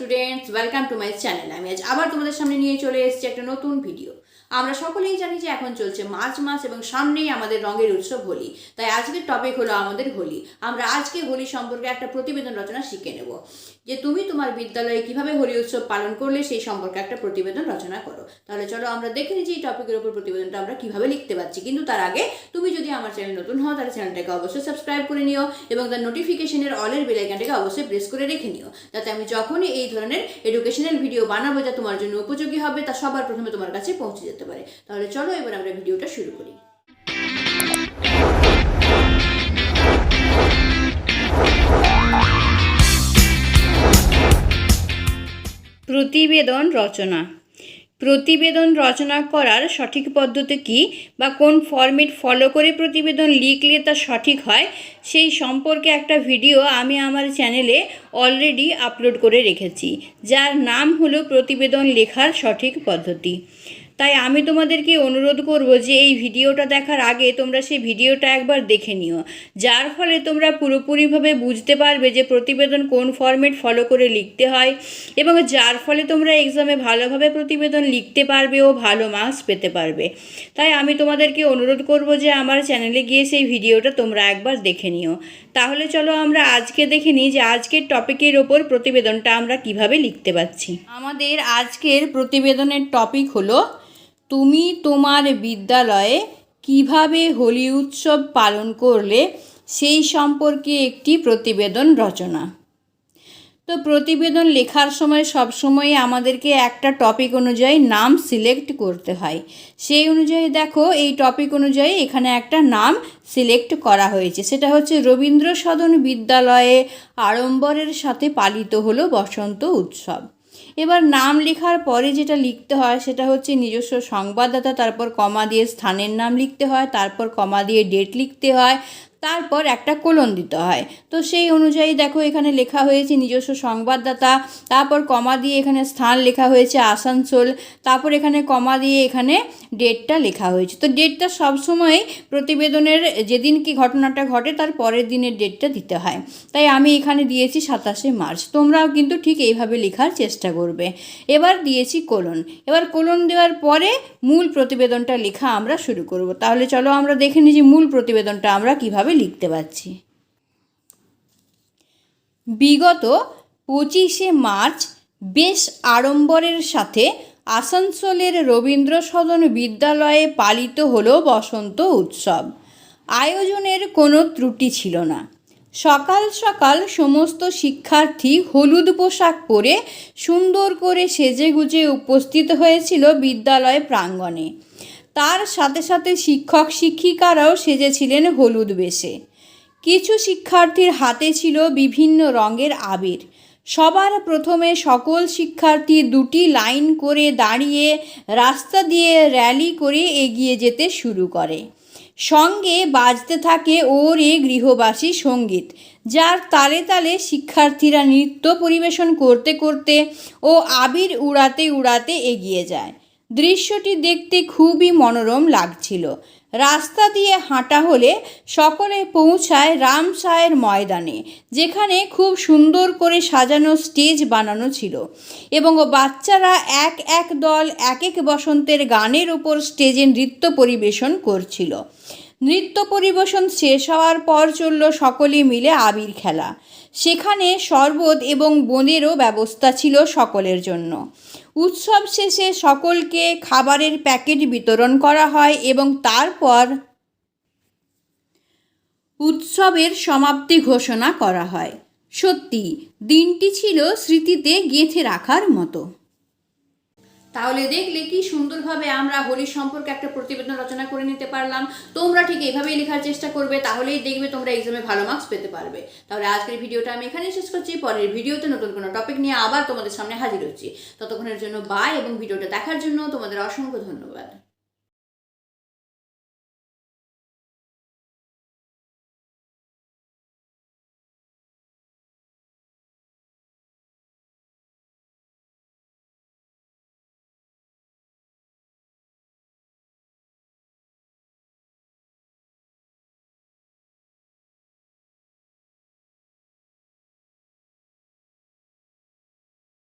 Students welcome to my channel আমি আজ আবার তোমাদের সামনে নিয়ে চলে এসেছি একটা নতুন ভিডিও আমরা সকলেই জানি যে এখন চলছে মার্চ মাস এবং সামনেই আমাদের রঙের উৎসব হোলি। তাই আজকের টপিক হলো আমাদের হোলি। আমরা আজকে হোলি সম্পর্কে একটা প্রতিবেদন রচনা শিখে নেব। যে তুমি তোমার বিদ্যালয়ে কীভাবে হোলি উৎসব পালন করলে সেই সম্পর্কে একটা প্রতিবেদন রচনা করো। তাহলে চলো আমরা দেখে নিচ্ছি এই টপিকের উপর প্রতিবেদনটা আমরা কীভাবে লিখতে পারছি। কিন্তু তার আগে তুমি যদি আমার চ্যানেল নতুন হও, তাহলে চ্যানেলটাকে অবশ্যই সাবস্ক্রাইব করে নিও এবং তার নোটিফিকেশনের অলের বেলাইকানটাকে অবশ্যই প্রেস করে রেখে নিও। যাতে আমি যখনই এই ধরনের এডুকেশনাল ভিডিও বানাবো যা তোমার জন্য উপযোগী হবে, তা সবার প্রথমে তোমার কাছে পৌঁছে যেতে পারে। তাহলে চলো এবার আমরা ভিডিওটা শুরু করি। প্রতিবেদন রচনা। প্রতিবেদন রচনা করার সঠিক পদ্ধতি কী বা কোন ফরম্যাট ফলো করে প্রতিবেদন লিখলে তা সঠিক হয়, সেই সম্পর্কে একটা ভিডিও আমি আমার চ্যানেলে অলরেডি আপলোড করে রেখেছি, যার নাম হলো প্রতিবেদন লেখার সঠিক পদ্ধতি। তাই আমি তোমাদেরকে অনুরোধ করব যে এই ভিডিওটা দেখার আগে তোমরা সেই ভিডিওটা একবার দেখে নিও। যার ফলে তোমরা পুরোপুরিভাবে বুঝতে পারবে যে প্রতিবেদন কোন ফরম্যাট ফলো করে লিখতে হয় এবং যার ফলে তোমরা এক্সামে ভালোভাবে প্রতিবেদন লিখতে পারবে ও ভালো মার্কস পেতে পারবে। তাই আমি তোমাদেরকে অনুরোধ করব যে আমার চ্যানেলে গিয়ে সেই ভিডিওটা তোমরা একবার দেখে নিও। তাহলে চলো আমরা আজকে দেখে নিই যে আজকের টপিকের ওপর প্রতিবেদনটা আমরা কীভাবে লিখতে পারছি। আমাদের আজকের প্রতিবেদনের টপিক হলো তুমি তোমার বিদ্যালয়ে কীভাবে হোলি উৎসব পালন করলে? সেই সম্পর্কে একটি প্রতিবেদন রচনা। তো প্রতিবেদন লেখার সময় সবসময় আমাদেরকে একটা টপিক অনুযায়ী নাম সিলেক্ট করতে হয়। সেই অনুযায়ী দেখো, এই টপিক অনুযায়ী এখানে একটা নাম সিলেক্ট করা হয়েছে। সেটা হচ্ছে রবীন্দ্র সদন বিদ্যালয়ে আড়ম্বরের সাথে পালিত হলো বসন্ত উৎসব। এবার নাম লেখার পরে যেটা লিখতে হয় সেটা হচ্ছে নিজস্ব সংবাদদাতা, তারপর কমা দিয়ে স্থানের নাম লিখতে হয়, তারপর কমা দিয়ে ডেট লিখতে হয়, তারপর একটা কোলন দিতে হয়। তো সেই অনুযায়ী দেখো এখানে লেখা হয়েছে নিজস্ব সংবাদদাতা, তারপর কমা দিয়ে এখানে স্থান লেখা হয়েছে আসানসোল, তারপর এখানে কমা দিয়ে এখানে ডেটটা লেখা হয়েছে। তো ডেটটা সবসময় প্রতিবেদনের যেদিন কি ঘটনাটা ঘটে তার পরের দিনের ডেটটা দিতে হয়। তাই আমি এখানে দিয়েছি সাতাশে মার্চ। তোমরাও কিন্তু ঠিক এইভাবে লেখার চেষ্টা করবে। এবার দিয়েছি কোলন এবার কোলন দেওয়ার পরে মূল প্রতিবেদনটা লেখা আমরা শুরু করব। তাহলে চলো আমরা দেখে নিই যে মূল প্রতিবেদনটা আমরা কীভাবে লিখতে পারছি। বিগত পঁচিশে মার্চ বেশ আড়ম্বরের সাথে আসানসোলের রবীন্দ্র সদন বিদ্যালয়ে পালিত হলো বসন্ত উৎসব। আয়োজনের কোনো ত্রুটি ছিল না। সকাল সকাল সমস্ত শিক্ষার্থী হলুদ পোশাক পরে সুন্দর করে সেজেগুজে উপস্থিত হয়েছিল বিদ্যালয় প্রাঙ্গণে। তার সাথে সাথে শিক্ষক শিক্ষিকারাও সেজেছিলেন হলুদ বেশে। কিছু শিক্ষার্থীর হাতে ছিল বিভিন্ন রঙের আবির। সবার প্রথমে সকল শিক্ষার্থী দুটি লাইন করে দাঁড়িয়ে রাস্তা দিয়ে র্যালি করে এগিয়ে যেতে শুরু করে। সঙ্গে বাজতে থাকে ওর এ গৃহবাসী সংগীত, যার তালে তালে শিক্ষার্থীরা নৃত্য পরিবেশন করতে করতে ও আবির উড়াতে উড়াতে এগিয়ে যায়। দৃশ্যটি দেখতে খুবই মনোরম লাগছিল। রাস্তা দিয়ে হাঁটা হলে সকলে পৌঁছায় রামসায়ের ময়দানে, যেখানে খুব সুন্দর করে সাজানো স্টেজ বানানো ছিল এবং বাচ্চারা এক এক দল, এক এক বসন্তের গানের ওপর স্টেজে নৃত্য পরিবেশন করছিল। নৃত্য পরিবেশন শেষ হওয়ার পর চলল সকলে মিলে আবির খেলা। সেখানে শরবত এবং বোঁদেরও ব্যবস্থা ছিল সকলের জন্য। উৎসব শেষে সকলকে খাবারের প্যাকেট বিতরণ করা হয় এবং তারপর উৎসবের সমাপ্তি ঘোষণা করা হয়। সত্যি দিনটি ছিল স্মৃতিতে গেঁথে রাখার মতো। তাহলে দেখলে কি সুন্দরভাবে আমরা হোলি সম্পর্কে একটা প্রতিবেদন রচনা করে নিতে পারলাম। তোমরা ঠিক এইভাবেই লেখার চেষ্টা করবে, তাহলেই দেখবে তোমরা এক্সামে ভালো মার্কস পেতে পারবে। তাহলে আজকের ভিডিওটা আমি এখানেই শেষ করছি, পরের ভিডিওতে নতুন কোনো টপিক নিয়ে আবার তোমাদের সামনে হাজির হচ্ছি। ততক্ষণের জন্য বাই এবং ভিডিওটা দেখার জন্য তোমাদের অসংখ্য ধন্যবাদ।